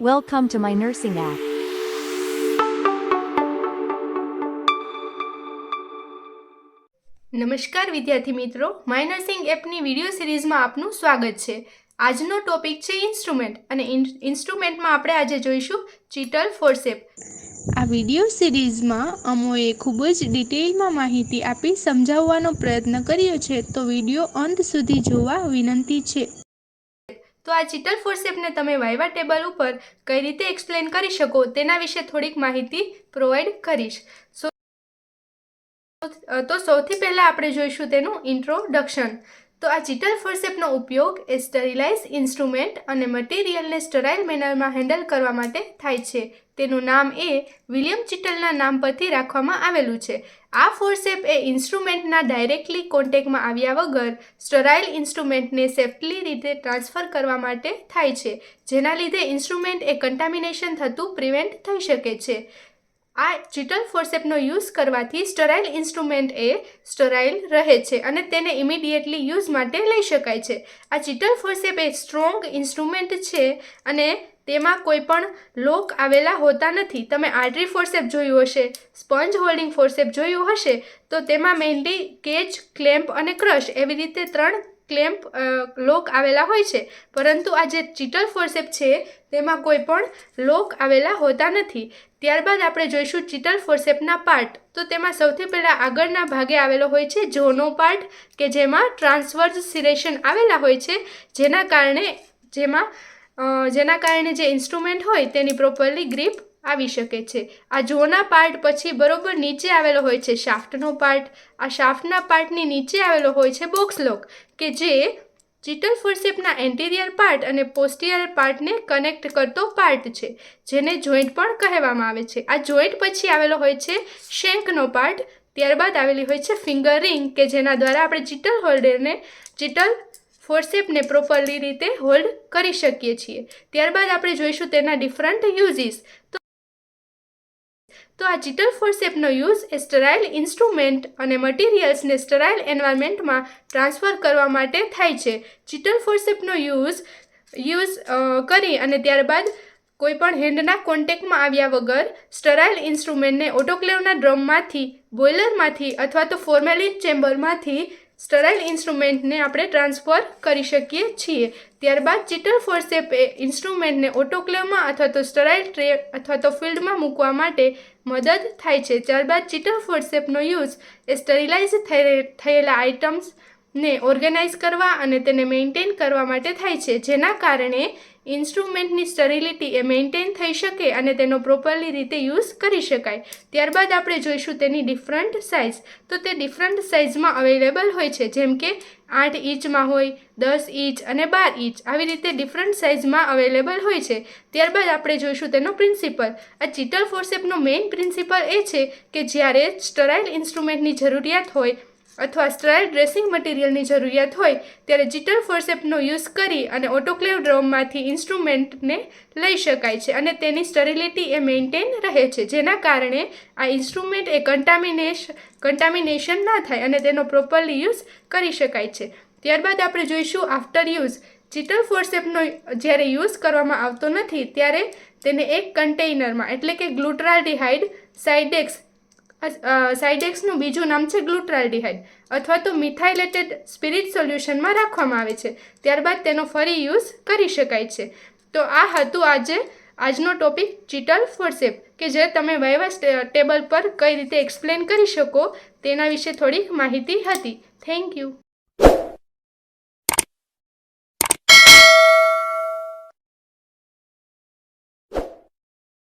Welcome to my nursing app. નમસ્કાર વિદ્યાર્થી મિત્રો માય નર્સિંગ એપની વીડિયો સિરીઝમાં આપનું સ્વાગત છે. આજનો ટોપિક છે ઇન્સ્ટ્રુમેન્ટ અને ઇન્સ્ટ્રુમેન્ટમાં આપણે આજે જોઈશું ચીટલ ફોરસેપ. આ વિડિયો સિરીઝમાં અમોએ ખૂબ જ ડિટેલમાં માહિતી આપી સમજાવવાનો પ્રયત્ન કર્યો છે તો વિડિયો અંત સુધી જોવા વિનંતી છે. તો આ ચિટલ ફોરસેપને તમે વાઇવા ટેબલ ઉપર કઈ રીતે એક્સપ્લેન કરી શકો તેના વિશે થોડીક માહિતી પ્રોવાઈડ કરીશ. સો, તો સૌથી પહેલાં આપણે જોઈશું તેનું ઇન્ટ્રોડક્શન. તો આ ચિટલ ફોરસેપનો ઉપયોગ એ સ્ટરીલાઇઝ ઇન્સ્ટ્રુમેન્ટ અને મટીરિયલને સ્ટરાઇલ મેનરમાં હેન્ડલ કરવા માટે થાય છે. તેનું નામ એ વિલિયમ ચિટલના નામ પરથી રાખવામાં આવેલું છે. આ ફોરસેપ એ ઇન્સ્ટ્રુમેન્ટના ડાયરેક્ટલી કોન્ટેક્ટમાં આવ્યા વગર સ્ટરાઇલ ઇન્સ્ટ્રુમેન્ટને સેફલી રીતે ટ્રાન્સફર કરવા માટે થાય છે, જેના લીધે ઇન્સ્ટ્રુમેન્ટ એ કન્ટામિનેશન થતું પ્રિવેન્ટ થઈ શકે છે. આ ચિટલ ફોરસેપનો યુઝ કરવાથી સ્ટરાઇલ ઇન્સ્ટ્રુમેન્ટ એ સ્ટરાઇલ રહે છે અને તેને ઇમિડિયેટલી યુઝ માટે લઈ શકાય છે. આ ચિટલ ફોરસેપ એ સ્ટ્રોંગ ઇન્સ્ટ્રુમેન્ટ છે અને તેમાં કોઈ પણ લોક આવેલા હોતા નથી. તમે આર્ટરી ફોરસેપ જોયું હશે, સ્પંજ હોલ્ડિંગ ફોરસેપ જોયું હશે, તો તેમાં મેઇનલી કેચ, ક્લેમ્પ અને ક્રશ એવી રીતે ત્રણ ક્લેમ્પ લોક આવેલા હોય છે. પરંતુ આ જે ચીટલ ફોરસેપ છે, તેમાં કોઈ પણ લોક આવેલા હોતા નથી. ત્યારબાદ આપણે જોઈશું ચીટલ ફોરસેપના પાર્ટ. તો તેમાં સૌથી પહેલાં આગળના ભાગે આવેલો હોય છે જોનો પાર્ટ, કે જેમાં ટ્રાન્સવર્સ સિરેશન આવેલા હોય છે, જેના કારણે જેમાં જેના કારણે જે ઇન્સ્ટ્રુમેન્ટ હોય તેની પ્રોપરલી ગ્રીપ આવી શકે છે. આ જોના પાર્ટ પછી બરોબર નીચે આવેલો હોય છે શાફ્ટનો પાર્ટ. આ શાફ્ટના પાર્ટની નીચે આવેલો હોય છે બોક્સ લોક, કે જે ચિટલ ફોરસેપના એન્ટિરિયર પાર્ટ અને પોસ્ટિયર પાર્ટને કનેક્ટ કરતો પાર્ટ છે, જેને જોઈન્ટ પણ કહેવામાં આવે છે. આ જોઈન્ટ પછી આવેલો હોય છે શેંકનો પાર્ટ, ત્યારબાદ આવેલી હોય છે ફિંગર રિંગ, કે જેના દ્વારા આપણે ચિટલ હોલ્ડરને ચીટલ ફોરસેપને પ્રોપરલી રીતે હોલ્ડ કરી શકીએ છીએ. ત્યારબાદ આપણે જોઈશું તેના ડિફરન્ટ યુઝીસ. તો તો આ ચિટલ ફોરસેપનો યુઝ એ સ્ટરાઇલ ઇન્સ્ટ્રુમેન્ટ અને મટીરિયલ્સને સ્ટરાઇલ એન્વાયરમેન્ટમાં ટ્રાન્સફર કરવા માટે થાય છે. ચિટર ફોરસેપનો યુઝ યુઝ કરી અને ત્યારબાદ કોઈપણ હેન્ડના કોન્ટેક્ટમાં આવ્યા વગર સ્ટરાઇલ ઇન્સ્ટ્રુમેન્ટને ઓટોક્લેવના ડ્રમમાંથી, બોઇલરમાંથી અથવા તો ફોર્મેલિન ચેમ્બરમાંથી સ્ટરાઇલ ઇન્સ્ટ્રુમેન્ટને આપણે ટ્રાન્સફર કરી શકીએ છીએ. ત્યારબાદ ચિટર ફોર્સેપ એ ઇન્સ્ટ્રુમેન્ટને ઓટોક્લેવમાં અથવા તો સ્ટરાઇલ ટ્રે અથવા તો ફિલ્ડમાં મૂકવા માટે મદદ થાય છે. ત્યારબાદ ચિટર ફોર્સેપનો યુઝ એ સ્ટરીલાઇઝ થયેલા આઇટમ્સને ઓર્ગેનાઇઝ કરવા અને તેને મેન્ટેન કરવા માટે થાય છે, જેના કારણે ઇન્સ્ટ્રુમેન્ટની સ્ટરિલિટી એ મેન્ટેન થઈ શકે અને તેનો પ્રોપરલી રીતે યુઝ કરી શકાય. ત્યારબાદ આપણે જોઈશું તેની ડિફરન્ટ સાઇઝ. તો તે ડિફરન્ટ સાઇઝમાં અવેલેબલ હોય છે, જેમ કે આઠ ઇંચમાં હોય, દસ ઇંચ અને બાર ઇંચ. આવી રીતે ડિફરન્ટ સાઇઝમાં અવેલેબલ હોય છે. ત્યારબાદ આપણે જોઈશું તેનો પ્રિન્સિપલ. આ ચિટલ ફોરસેપનો મેઇન પ્રિન્સિપલ એ છે કે જ્યારે સ્ટરાઇલ ઇન્સ્ટ્રુમેન્ટની જરૂરિયાત હોય અથવા સ્ટ્રાયલ ડ્રેસિંગ મટીરિયલની જરૂરિયાત હોય, ત્યારે ચીટલ ફોર્સેપનો યુઝ કરી અને ઓટોક્લેવ ડ્રોમમાંથી ઇન્સ્ટ્રુમેન્ટને લઈ શકાય છે અને તેની સ્ટરિલિટી એ મેન્ટેન રહે છે. જેના કારણે આ ઇન્સ્ટ્રુમેન્ટ એ કન્ટામિનેશ, કન્ટામિનેશન ના થાય અને તેનો પ્રોપરલી યુઝ કરી શકાય છે. ત્યારબાદ આપણે જોઈશું આફ્ટર યુઝ. ચીટલ ફોર્સેપનો જ્યારે યુઝ કરવામાં આવતો નથી, ત્યારે તેને એક કન્ટેઇનરમાં, એટલે કે ગ્લુટ્રાલ્ડિહાઇડ સાઇડેક્સ સાઇડેક્સનું બીજું નામ છે ગ્લુટ્રાલ્ડિહાઇડ અથવા તો મિથાઇલેટેડ સ્પિરિટ સોલ્યુશનમાં રાખવામાં આવે છે. ત્યારબાદ તેનો ફરી યુઝ કરી શકાય છે. તો આ હતું આજે આજનો ટોપિક ચિટલ ફોરસેપ કે જે તમે વાયવા ટેબલ પર કઈ રીતે એક્સપ્લેન કરી શકો તેના વિશે થોડીક માહિતી હતી. Thank you